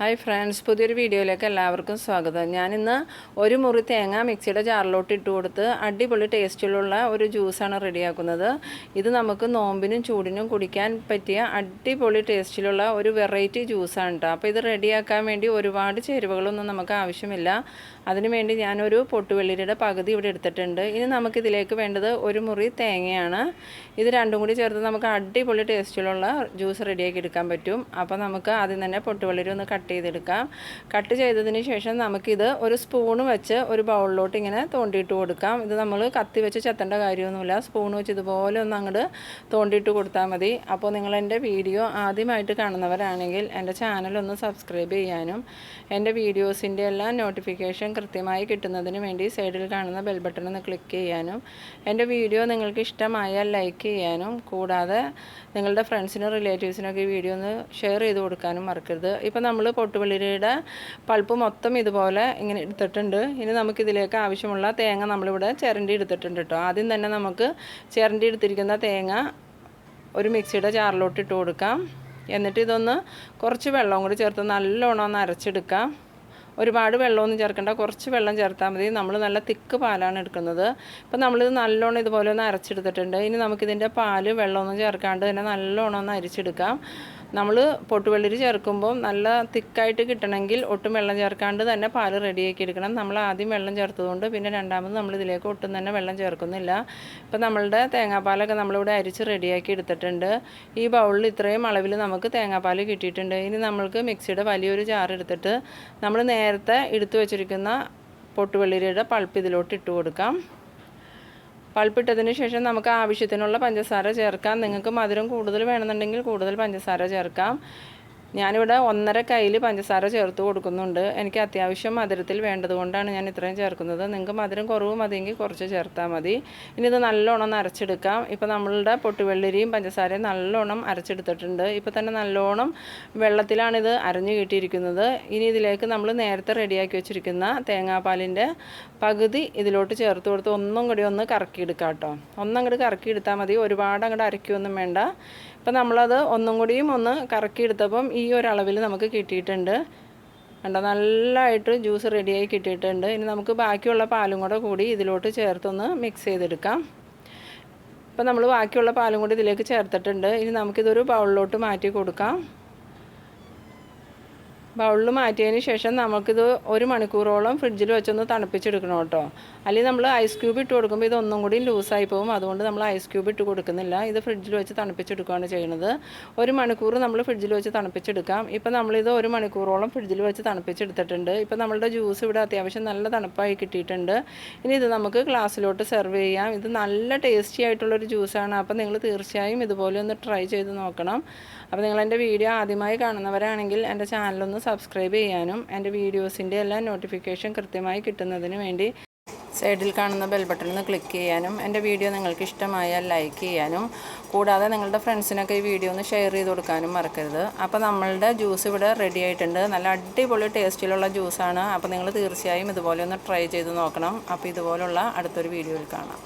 Hi friends പുതിയൊരു വീഡിയോയിലേക്ക് എല്ലാവർക്കും സ്വാഗതം. ഞാനിന്ന് ഒരു മുറി തേങ്ങ മിക്സിയുടെ ജാറിലോട്ട് ഇട്ട് കൊടുത്ത് അടിപൊളി ടേസ്റ്റിലുള്ള ഒരു ജ്യൂസാണ് റെഡിയാക്കുന്നത്. ഇത് നമുക്ക് നോമ്പിനും ചൂടിനും കുടിക്കാൻ പറ്റിയ അടിപൊളി ടേസ്റ്റിലുള്ള ഒരു വെറൈറ്റി ജ്യൂസാണ് കേട്ടോ അപ്പോൾ ഇത് റെഡിയാക്കാൻ വേണ്ടി ഒരുപാട് ചേരുവകളൊന്നും നമുക്ക് ആവശ്യമില്ല. അതിനുവേണ്ടി ഞാനൊരു പൊട്ടുവെള്ളിരിയുടെ പകുതി ഇവിടെ എടുത്തിട്ടുണ്ട്. ഇനി നമുക്കിതിലേക്ക് വേണ്ടത് ഒരു മുറി തേങ്ങയാണ്. ഇത് രണ്ടും കൂടി ചേർത്ത് നമുക്ക് അടിപൊളി ടേസ്റ്റിലുള്ള ജ്യൂസ് റെഡിയാക്കി എടുക്കാൻ പറ്റും. അപ്പോൾ നമുക്ക് ആദ്യം തന്നെ പൊട്ടുവെള്ളിരി ഒന്ന് കട്ട് ചെയ്തെടുക്കാം. കട്ട് ചെയ്തതിന് ശേഷം നമുക്കിത് ഒരു സ്പൂണ് വെച്ച് ഒരു ബൗളിലോട്ട് ഇങ്ങനെ തോണ്ടിയിട്ട് കൊടുക്കാം. ഇത് നമ്മൾ കത്തി വെച്ച് ചെത്തേണ്ട കാര്യമൊന്നുമില്ല. സ്പൂൺ വെച്ച് ഇതുപോലെ ഒന്ന് അങ്ങോട്ട് തോണ്ടിയിട്ട് കൊടുത്താൽ മതി. അപ്പോൾ നിങ്ങൾ എന്റെ വീഡിയോ ആദ്യമായിട്ട് കാണുന്നവരാണെങ്കിൽ എന്റെ ചാനൽ ഒന്ന് സബ്സ്ക്രൈബ് ചെയ്യാനും എന്റെ വീഡിയോസിന്റെ എല്ലാം നോട്ടിഫിക്കേഷൻ കൃത്യമായി കിട്ടുന്നതിന് വേണ്ടി സൈഡിൽ കാണുന്ന ബെൽ ബട്ടൺ ഒന്ന് ക്ലിക്ക് ചെയ്യാനും എന്റെ വീഡിയോ നിങ്ങൾക്ക് ഇഷ്ടമായാൽ ലൈക്ക് ചെയ്യാനും കൂടാതെ നിങ്ങളുടെ ഫ്രണ്ട്സിനും റിലേറ്റീവ്സിനൊക്കെ വീഡിയോ ഒന്ന് ഷെയർ ചെയ്ത് കൊടുക്കാനും മറക്കരുത്. ഇപ്പോൾ നമ്മൾ പൊട്ടുവെള്ളിരിയുടെ പൾപ്പ് മൊത്തം ഇതുപോലെ ഇങ്ങനെ എടുത്തിട്ടുണ്ട്. ഇനി നമുക്കിതിലേക്ക് ആവശ്യമുള്ള തേങ്ങ നമ്മളിവിടെ ചിരണ്ടി എടുത്തിട്ടുണ്ട് കേട്ടോ ആദ്യം തന്നെ നമുക്ക് ചിരണ്ടി എടുത്തിരിക്കുന്ന തേങ്ങ ഒരു മിക്സിയുടെ ചാറിലോട്ട് ഇട്ട് കൊടുക്കാം. എന്നിട്ട് ഇതൊന്ന് കുറച്ച് വെള്ളം കൂടി ചേർത്ത് നല്ലോണം ഒന്ന് അരച്ചെടുക്കാം. ഒരുപാട് വെള്ളമൊന്നും ചേർക്കേണ്ട. കുറച്ച് വെള്ളം ചേർത്താൽ മതി. നമ്മൾ നല്ല തിക്ക് പാലാണ് എടുക്കുന്നത്. ഇപ്പം നമ്മളിത് നല്ലോണം ഇതുപോലെ ഒന്ന് അരച്ചെടുത്തിട്ടുണ്ട്. ഇനി നമുക്കിതിന്റെ പാൽ വെള്ളമൊന്നും ചേർക്കാണ്ട് തന്നെ നല്ലോണം ഒന്ന് അരിച്ചെടുക്കാം. നമ്മൾ പൊട്ടുവെള്ളരി ചേർക്കുമ്പോൾ നല്ല തിക്കായിട്ട് കിട്ടണമെങ്കിൽ ഒട്ടും വെള്ളം ചേർക്കാണ്ട് തന്നെ പാൽ റെഡിയാക്കി എടുക്കണം. നമ്മൾ ആദ്യം വെള്ളം ചേർത്തതുകൊണ്ട് പിന്നെ രണ്ടാമത് നമ്മൾ ഇതിലേക്ക് ഒട്ടും തന്നെ വെള്ളം ചേർക്കുന്നില്ല. ഇപ്പം നമ്മളുടെ തേങ്ങാപ്പാലൊക്കെ നമ്മളിവിടെ അരിച്ച് റെഡിയാക്കി എടുത്തിട്ടുണ്ട്. ഈ ബൗളിൽ ഇത്രയും അളവിൽ നമുക്ക് തേങ്ങാപ്പാൽ കിട്ടിയിട്ടുണ്ട്. ഇനി നമ്മൾക്ക് മിക്സിയുടെ വലിയൊരു ജാർ എടുത്തിട്ട് നമ്മൾ നേരത്തെ എടുത്തു വച്ചിരിക്കുന്ന പൊട്ടുവെള്ളിരിയുടെ പൾപ്പ് ഇതിലോട്ട് ഇട്ട് കൊടുക്കാം. പൾപ്പിട്ടതിന് ശേഷം നമുക്ക് ആവശ്യത്തിനുള്ള പഞ്ചസാര ചേർക്കാം. നിങ്ങൾക്ക് മധുരം കൂടുതൽ വേണമെന്നുണ്ടെങ്കിൽ കൂടുതൽ പഞ്ചസാര ചേർക്കാം. ഞാനിവിടെ ഒന്നര കയ്യിൽ പഞ്ചസാര ചേർത്ത് കൊടുക്കുന്നുണ്ട്. എനിക്ക് അത്യാവശ്യം മധുരത്തിൽ വേണ്ടതുകൊണ്ടാണ് ഞാൻ ഇത്രയും ചേർക്കുന്നത്. നിങ്ങൾക്ക് മധുരം കുറവ് മതിയെങ്കിൽ കുറച്ച് ചേർത്താൽ മതി. ഇനി ഇത് നല്ലോണം അരച്ചെടുക്കാം. ഇപ്പോൾ നമ്മളുടെ പൊട്ടുവെള്ളരിയും പഞ്ചസാരയും നല്ലോണം അരച്ചെടുത്തിട്ടുണ്ട്. ഇപ്പോൾ തന്നെ നല്ലോണം വെള്ളത്തിലാണിത് അരഞ്ഞു കിട്ടിയിരിക്കുന്നത്. ഇനി ഇതിലേക്ക് നമ്മൾ നേരത്തെ റെഡിയാക്കി വെച്ചിരിക്കുന്ന തേങ്ങാപ്പാലിന്റെ പകുതി ഇതിലോട്ട് ചേർത്ത് കൊടുത്ത് ഒന്നും കൂടി ഒന്ന് കറക്കിയെടുക്കാം കേട്ടോ. ഒന്നങ്ങോട്ട് കറക്കിയെടുത്താൽ മതി. ഒരുപാട് അങ്ങോട്ട് അരയ്ക്കൊന്നും വേണ്ട. ഇപ്പം നമ്മളത് ഒന്നും കൂടിയും ഒന്ന് കറക്കിയെടുത്തപ്പം ഒരളവിൽ നമുക്ക് കിട്ടിയിട്ടുണ്ട്. കണ്ടോ? നല്ലതായിട്ട് ജ്യൂസ് റെഡിയായി കിട്ടിയിട്ടുണ്ട്. ഇനി നമുക്ക് ബാക്കിയുള്ള പാലും കൂടെ കൂടി ഇതിലോട്ട് ചേർത്തൊന്ന് മിക്സ് ചെയ്തെടുക്കാം. ഇപ്പം നമ്മൾ ബാക്കിയുള്ള പാലും കൂടി ഇതിലേക്ക് ചേർത്തിട്ടുണ്ട്. ഇനി നമുക്കിതൊരു ബൗളിലോട്ട് മാറ്റി കൊടുക്കാം. ബൗളിൽ മാറ്റിയതിന് ശേഷം നമുക്കിത് ഒരു മണിക്കൂറോളം ഫ്രിഡ്ജിൽ വെച്ചൊന്ന് തണുപ്പിച്ചെടുക്കണം കേട്ടോ. അല്ലെങ്കിൽ നമ്മൾ ഐസ് ക്യൂബ് ഇട്ട് കൊടുക്കുമ്പോൾ ഇത് കൂടി ലൂസായി പോകും. അതുകൊണ്ട് നമ്മൾ ഐസ് ക്യൂബ് ഇട്ട് കൊടുക്കുന്നില്ല. ഇത് ഫ്രിഡ്ജിൽ വെച്ച് തണുപ്പിച്ചെടുക്കുകയാണ് ചെയ്യുന്നത്. ഒരു മണിക്കൂർ നമ്മൾ ഫ്രിഡ്ജിൽ വെച്ച് തണുപ്പിച്ചെടുക്കാം. ഇപ്പം നമ്മളിത് ഒരു മണിക്കൂറോളം ഫ്രിഡ്ജിൽ വെച്ച് തണുപ്പിച്ചെടുത്തിട്ടുണ്ട്. ഇപ്പം നമ്മളുടെ ജ്യൂസ് ഇവിടെ അത്യാവശ്യം നല്ല തണുപ്പായി കിട്ടിയിട്ടുണ്ട്. ഇനി ഇത് നമുക്ക് ഗ്ലാസ്സിലോട്ട് സെർവ് ചെയ്യാം. ഇത് നല്ല ടേസ്റ്റി ആയിട്ടുള്ളൊരു ജ്യൂസാണ് അപ്പം നിങ്ങൾ തീർച്ചയായും ഇതുപോലെ ഒന്ന് ട്രൈ ചെയ്ത് നോക്കണം. അപ്പോൾ നിങ്ങൾ എന്റെ വീഡിയോ ആദ്യമായി കാണുന്നവരാണെങ്കിൽ എന്റെ ചാനലൊന്ന് സബ്സ്ക്രൈബ് ചെയ്യാനും എന്റെ വീഡിയോസിന്റെ എല്ലാ നോട്ടിഫിക്കേഷൻ കൃത്യമായി കിട്ടുന്നതിന് വേണ്ടി സൈഡിൽ കാണുന്ന ബെൽ ബട്ടണിൽ ക്ലിക്ക് ചെയ്യാനും എന്റെ വീഡിയോ നിങ്ങൾക്ക് ഇഷ്ടമായാൽ ലൈക്ക് ചെയ്യാനും കൂടാതെ നിങ്ങളുടെ ഫ്രണ്ട്സിനൊക്കെ ഈ വീഡിയോ ഒന്ന് ഷെയർ ചെയ്ത് കൊടുക്കാനും മറക്കരുത്. അപ്പോൾ നമ്മളുടെ ജ്യൂസ് ഇവിടെ റെഡി ആയിട്ടുണ്ട്. നല്ല അടിപൊളി ടേസ്റ്റിലുള്ള ജ്യൂസാണ് അപ്പോൾ നിങ്ങൾ തീർച്ചയായും ഇതുപോലെ ഒന്ന് ട്രൈ ചെയ്ത് നോക്കണം. അപ്പോൾ ഇതുപോലുള്ള അടുത്തൊരു വീഡിയോയിൽ കാണാം.